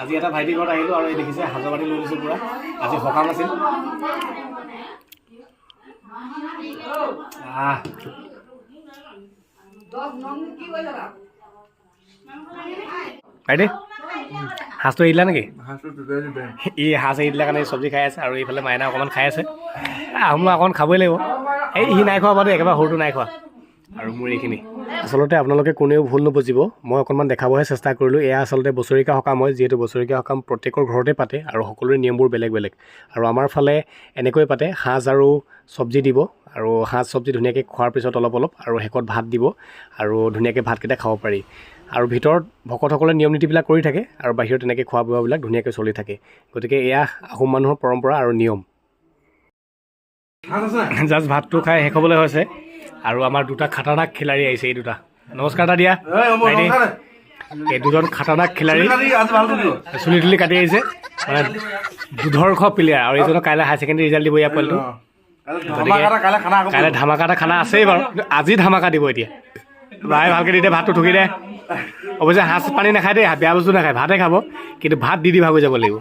আজি এটা ভাইটি ঘৰত আহিলোঁ আৰু এই দেখিছে সাজৰ পাতি লৈ লৈছোঁ পূৰা। আজি সকাম আছিল। ভাইটি সাজটো এৰিলা নেকি? ই সাজ এৰি দিলে কাৰণে চব্জি খাই আছে আৰু এইফালে মাইনা অকণমান খাই আছে। আহোম অকণমান খাবই লাগিব। এই সি নাই খোৱা বাৰু একেবাৰে সৰুটো নাই খোৱা। আৰু মোৰ এইখিনি। আচলতে আপোনালোকে কোনেও ভুল নুবুজিব। মই অকণমান দেখাবহে চেষ্টা কৰিলোঁ। এয়া আচলতে বছৰেকীয়া সকাম হয় যিহেতু বছৰেকীয়া সকাম প্ৰত্যেকৰ ঘৰতে পাতে আৰু সকলোৰে নিয়মবোৰ বেলেগ বেলেগ। আৰু আমাৰ ফালে এনেকৈ পাতে সাজ আৰু চব্জি দিব আৰু সাজ চব্জি ধুনীয়াকৈ খোৱাৰ পিছত অলপ অলপ আৰু শেষত ভাত দিব আৰু ধুনীয়াকৈ ভাতকেইটা খাব পাৰি। আৰু ভিতৰত ভকতসকলে নিয়ম নীতিবিলাক কৰি থাকে আৰু বাহিৰত তেনেকৈ খোৱা বোৱাবিলাক ধুনীয়াকৈ চলি থাকে। গতিকে এয়া আহোম মানুহৰ পৰম্পৰা আৰু নিয়ম। জাষ্ট ভাতটো খাই শেষ হ'বলৈ হৈছে। আৰু আমাৰ দুটা খাতাৰনাক খিলাৰী আহিছে এই দুটা। নমস্কাৰ এটা দিয়া। এই দুজন খাতাৰনাক খিলাৰী চুলি তুলি কাটি আহিছে। মানে দুধৰ্ষ প্লেয়াৰ। আৰু এইজনৰ কাইলৈ হায়াৰ ছেকেণ্ডেৰী ৰিজাল্ট দিব ইয়াৰ পোৱালিটো কাইলৈ ধামাকা এটা খানা আছেই বাৰু। আজি ধামাকা দিব এতিয়া। বাই ভালকৈ দি দে ভাতটো ঠুকি দে। অৱশ্যে সাজ পানী নাখায় দেই বেয়া বস্তু নাখায় ভাতে খাব। কিন্তু ভাত দি দি ভাগি যাব লাগিব।